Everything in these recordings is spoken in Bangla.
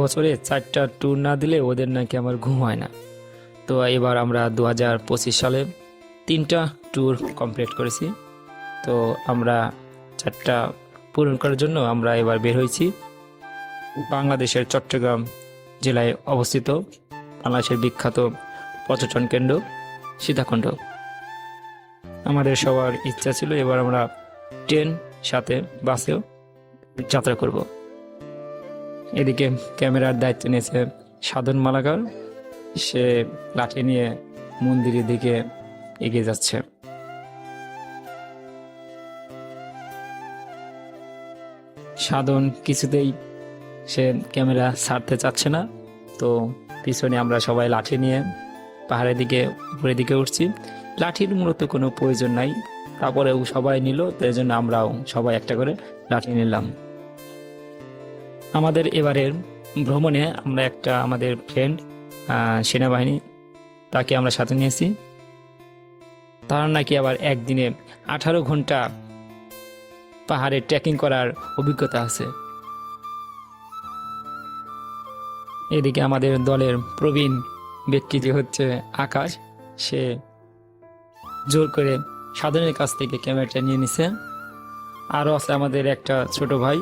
বছরে চারটা ট্যুর না দিলে ওদের নাকি আমার ঘুম হয় না। তো এবার আমরা দু হাজার পঁচিশ সালে তিনটা ট্যুর কমপ্লিট করেছি। তো আমরা চারটা পূরণ করার জন্য আমরা এবার বের হয়েছি। বাংলাদেশের চট্টগ্রাম জেলায় অবস্থিত বাংলাদেশের বিখ্যাত পর্যটন কেন্দ্র সীতাকুণ্ড। আমাদের সবার ইচ্ছা ছিল এবার আমরা ট্রেন, সাথে বাসেও যাত্রা করব। এদিকে ক্যামেরার দায়িত্ব নিয়েছে সাধন মালাকার। সে লাঠি নিয়ে মন্দিরের দিকে এগিয়ে যাচ্ছে। সাধন কিছুতেই সে ক্যামেরা ছাড়তে চাচ্ছে না। তো পিছনে আমরা সবাই লাঠি নিয়ে পাহাড়ের দিকে, উপরের দিকে উঠছি। লাঠির মূলত কোনো প্রয়োজন নাই। তারপরেও সবাই নিল তাই জন্য আমরাও সবাই একটা করে লাঠি নিলাম। আমাদের এবারের ভ্রমণে আমরা একটা আমাদের ফ্রেন্ড সেনাবাহিনী, তাকে আমরা সাথে নিয়েছি। তার নাকি আবার একদিনে আঠারো ঘণ্টা পাহাড়ে ট্রেকিং করার অভিজ্ঞতা আছে। এদিকে আমাদের দলের প্রবীণ ব্যক্তি যে হচ্ছে আকাশ, সে জোর করে সাধনের কাছ থেকে ক্যামেরাটা নিয়ে নিছে। আরও আছে আমাদের একটা ছোট ভাই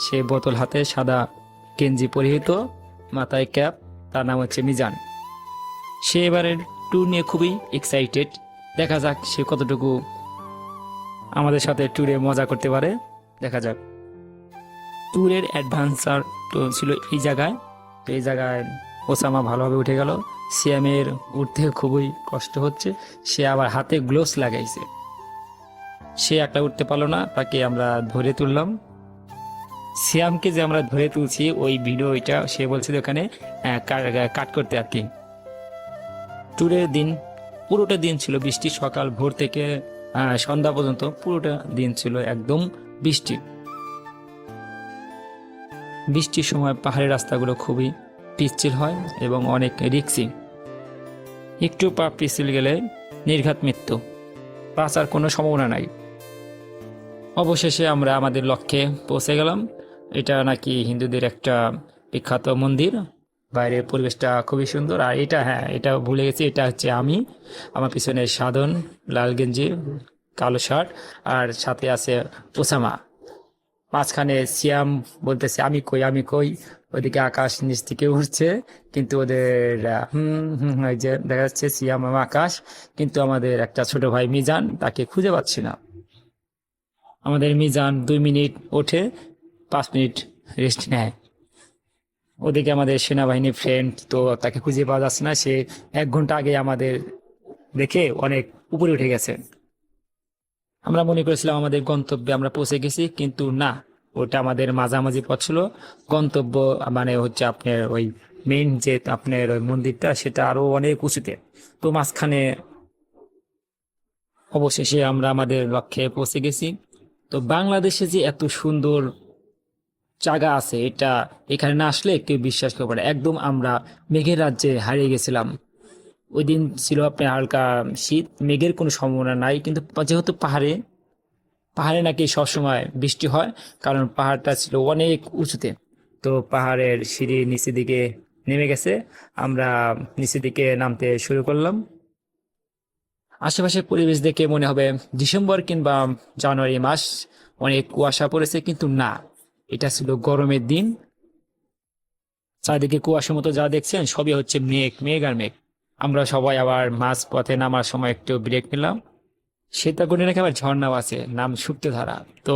সে বোতল হাতে সাদা গেঞ্জি পরিহিত, মাথায় ক্যাপ, তার নাম হচ্ছে মিজান। সে এবারের ট্যুর নিয়ে খুবই এক্সাইটেড দেখা যাক সে কতটুকু আমাদের সাথে ট্যুরে মজা করতে পারে। দেখা যাক। ট্যুরের অ্যাডভান্সার তো ছিল এই জায়গায়। তো এই জায়গায় ওসামা ভালোভাবে উঠে গেল। সিয়ামের উঠতে খুবই কষ্ট হচ্ছে। সে আবার হাতে গ্লোভস লাগাইছে। সে একটা উঠতে পারল না, তাকে আমরা ধরে তুললাম। সিয়ামকে যে আমরা ধরে তুলছি, ওই ভিডিওটা সে বলছিল ওখানে কাট করতে আর কি। ট্যুরের দিন, পুরোটা দিন ছিল বৃষ্টি, সকাল ভোর থেকে সন্ধ্যা পর্যন্ত পুরোটা দিন ছিল একদম বৃষ্টি। বৃষ্টির সময় পাহাড়ের রাস্তাগুলো খুবই পিচ্ছিল হয় এবং অনেক রিক্সি। একটু পা পিছিল গেলে নির্ঘাত মৃত্যু, বাঁচার কোনো সম্ভাবনা নাই। অবশেষে আমরা আমাদের লক্ষ্যে পৌঁছে গেলাম। এটা নাকি হিন্দুদের একটা বিখ্যাত মন্দির। বাইরের পরিবেশটা খুবই সুন্দর। আর এটা হ্যাঁ এটা ভুলে গেছি, এটা হচ্ছে আমি। আমার পিছনে সাধন, লাল গেঞ্জি, কালো শার্ট, আর সাথে আছে ওসামা। মাঝখানে সিয়াম বলতেছে, আমি কই আমি কই? ওদিকে আকাশ নিচ থেকে উঠছে কিন্তু ওদের, হুম হুম ওই যে দেখা যাচ্ছে সিয়াম আকাশ, কিন্তু আমাদের একটা ছোট ভাই মিজান তাকে খুঁজে পাচ্ছি না। আমাদের মিজান দুই মিনিট ওঠে পাঁচ মিনিট রেস্ট নেয়। ওদিকে আমাদের সেনাবাহিনী ফ্রেন্ড তো তাকে খুঁজে পাওয়া যাচ্ছে না, সে এক ঘণ্টা আগে আমাদের দেখে অনেক উপরে উঠে গেছে। আমরা মনে করেছিলাম আমাদের গন্তব্যে আমরা পৌঁছে গেছি, কিন্তু না, ওটা আমাদের মাঝামাঝি পথ ছিল। গন্তব্য মানে হচ্ছে আপনার ওই মেইন যে আপনার ওই মন্দিরটা, সেটা আরও অনেক উঁচুতে। তো মাঝখানে অবশেষে আমরা আমাদের লক্ষ্যে পৌঁছে গেছি। তো বাংলাদেশে যে এত সুন্দর জায়গা আছে, এটা এখানে না আসলে কেউ বিশ্বাস করবে না। একদম আমরা মেঘের রাজ্যে হারিয়ে গেছিলাম। ওই দিন ছিল আপনার হালকা শীত, মেঘের কোনো সম্ভাবনা নাই, কিন্তু যেহেতু পাহাড়ে পাহাড়ে নাকি সবসময় বৃষ্টি হয়, কারণ পাহাড়টা ছিল অনেক উঁচুতে। তো পাহাড়ের সিঁড়ি নিচের দিকে নেমে গেছে, আমরা নিচের দিকে নামতে শুরু করলাম। আশেপাশের পরিবেশ দেখে মনে হবে, ডিসেম্বর কিংবা জানুয়ারি মাস অনেক কুয়াশা পড়েছে, কিন্তু না। এটা ছিল গরমের দিন। চারিদিকে কুয়াশার মতো যা দেখছেন, সবই হচ্ছে মেঘ মেঘ আর মেঘ। আমরা সবাই আবার মাঝ পথে নামার সময় একটু ব্রেক নিলাম। সীতাকুণ্ডে নাকি আবার ঝর্ণাও আছে, নাম সুপ্তধারা। তো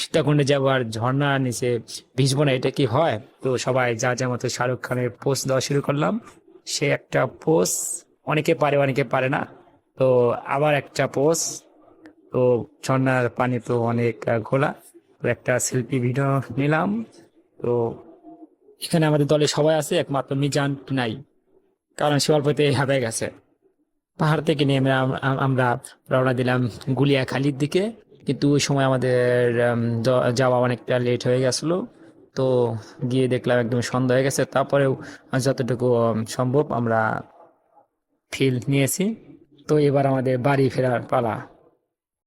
সীতাকুণ্ডে যাবার ঝর্ণা নিচে ভিজবো না, এটা কি হয়? তো সবাই যা যা মতো শাহরুখ খানের পোস্ট দেওয়া শুরু করলাম। সে একটা পোস্ট অনেকে পারে অনেকে পারে না। তো আবার একটা পোস্ট তো ঝর্ণার পানি তো অনেক ঘোলা। একটা সেলফি ভিডিও নিলাম। তো এখানে আমাদের দলে সবাই আছে, একমাত্র মিজান নাই। কারণ সে অল্পতে হাঁপে গেছে। পাহাড় থেকে নেমে আম- আম- আমরা রওনা দিলাম গুলিয়াখালির দিকে। কিন্তু ওই সময় আমাদের যাওয়া অনেকটা লেট হয়ে গেছিল। তো গিয়ে দেখলাম একদম সন্ধ্যা হয়ে গেছে। তারপরেও যতটুকু সম্ভব আমরা ফিল নিয়েছি। তো এবার আমাদের বাড়ি ফেরার পালা।